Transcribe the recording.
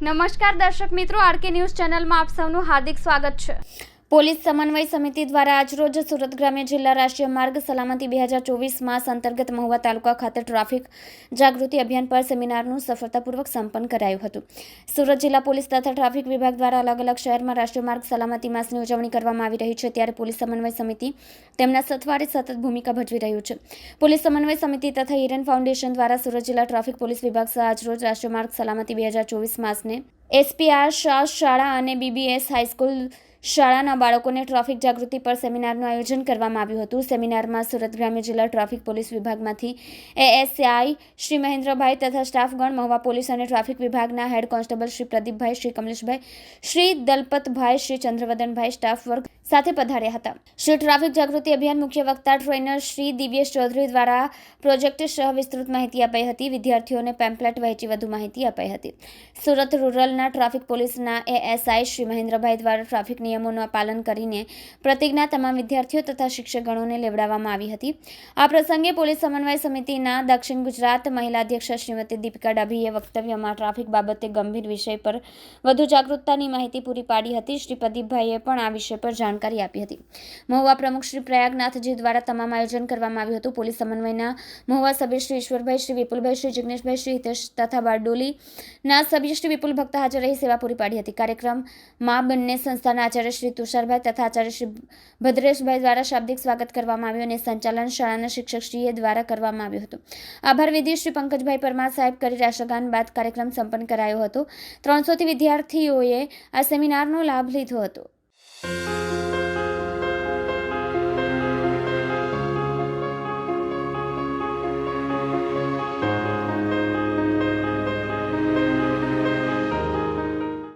નમસ્કાર દર્શક મિત્રો આરકે ન્યૂઝ ચેનલમાં આપ સૌનું હાર્દિક સ્વાગત છે. પોલીસ સમન્વય સમિતિ દ્વારા આજરોજ સુરત ગ્રામ્ય જિલ્લા રાષ્ટ્રીય માર્ગ સલામતી બે હજાર ચોવીસ માસ અંતર્ગત મહુવા તાલુકા ખાતે ટ્રાફિક જાગૃતિ અભિયાન પર સેમિનારનું સફળતાપૂર્વક સંપન્ન કરાયું હતું. સુરત જિલ્લા પોલીસ તથા ટ્રાફિક વિભાગ દ્વારા અલગ અલગ શહેરમાં રાષ્ટ્રીય માર્ગ સલામતી માસની ઉજવણી કરવામાં આવી રહી છે. ત્યારે પોલીસ સમન્વય સમિતિ તેમના સથવારે સતત ભૂમિકા ભજવી રહ્યું છે. પોલીસ સમન્વય સમિતિ તથા હિરન ફાઉન્ડેશન દ્વારા સુરત જિલ્લા ટ્રાફિક પોલીસ વિભાગ સહ આજરોજ રાષ્ટ્રીય માર્ગ સલામતી બે હજાર ચોવીસ માસને એસપીઆર શાહ શાળા અને બીબીએસ હાઈસ્કૂલ શાળાના બાળકોને ટ્રાફિક જાગૃતિ પર સેમિનારનું આયોજન કરવામાં આવ્યું હતું. સેમિનારમાં સુરત ગ્રામ્ય જિલ્લા ટ્રાફિક પોલીસ વિભાગમાંથી એએસઆઈ શ્રી મહેન્દ્રભાઈ તથા સ્ટાફગણ, મહુવા પોલીસ અને ટ્રાફિક વિભાગના head constable Shri Pradeepbhai, Shri Kamleshbhai, Shri Dalpatbhai, Shri Chandravadanbhai staff વર્ગ સાથે પધાર્યા હતા. શ્રી ટ્રાફિક જાગૃતિ અભિયાન મુખ્ય વક્તા ટ્રેનર શ્રી દિવ્યેશ ચૌધરી દ્વારા પ્રોજેક્ટ સહ વિસ્તૃત માહિતી અપાઈ હતી. વિદ્યાર્થીઓને પેમ્પલેટ વહેંચી વધુ માહિતી અપાઈ હતી. સુરત રૂરલના ટ્રાફિક પોલીસના એએસઆઈ શ્રી મહેન્દ્રભાઈ દ્વારા ટ્રાફિક નિયમોનું પાલન કરીને પ્રતિજ્ઞા તમામ વિદ્યાર્થીઓ તથા શિક્ષકગણોને લેવડાવવામાં આવી હતી. આ પ્રસંગે પોલીસ સમન્વય સમિતિના દક્ષિણ ગુજરાત મહિલા અધ્યક્ષ શ્રીમતી દીપિકા ડાભીએ વક્તવ્યમાં ટ્રાફિક બાબતે ગંભીર વિષય પર વધુ જાગૃતતાની માહિતી પૂરી પાડી હતી. શ્રી પ્રદીપભાઈએ પણ આ વિષય પર જાણકારી આપી હતી. મહુવા પ્રમુખ શ્રી પ્રયાગનાથજી દ્વારા તમામ આયોજન કરવામાં આવ્યું હતું. પોલીસ સમન્વયના મહુવા સભ્ય શ્રી ઈશ્વરભાઈ, શ્રી વિપુલભાઈ, શ્રી જિગ્નેશભાઈ, શ્રી હિતેશ તથા બારડોલીના સભ્ય શ્રી વિપુલ ભક્ત હાજર રહી સેવા પૂરી પાડી હતી. કાર્યક્રમમાં બંને સંસ્થાના આચાર્ય તુષારભાઈ તથા આચાર્ય શ્રી ભદ્રેશભાઈ દ્વારા શાબ્દિક સ્વાગત કરવામાં આવ્યું અને સંચાલન શાળાના શિક્ષકશ્રીએ દ્વારા કરવામાં આવ્યું હતું. આભાર વિધિ શ્રી પંકજભાઈ પરમાર સાહેબ કરી રાષ્ટ્રગાન બાદ કાર્યક્રમ સંપન્ન કરાયો હતો. ત્રણસોથી વિદ્યાર્થીઓએ આ સેમિનારનો લાભ લીધો હતો.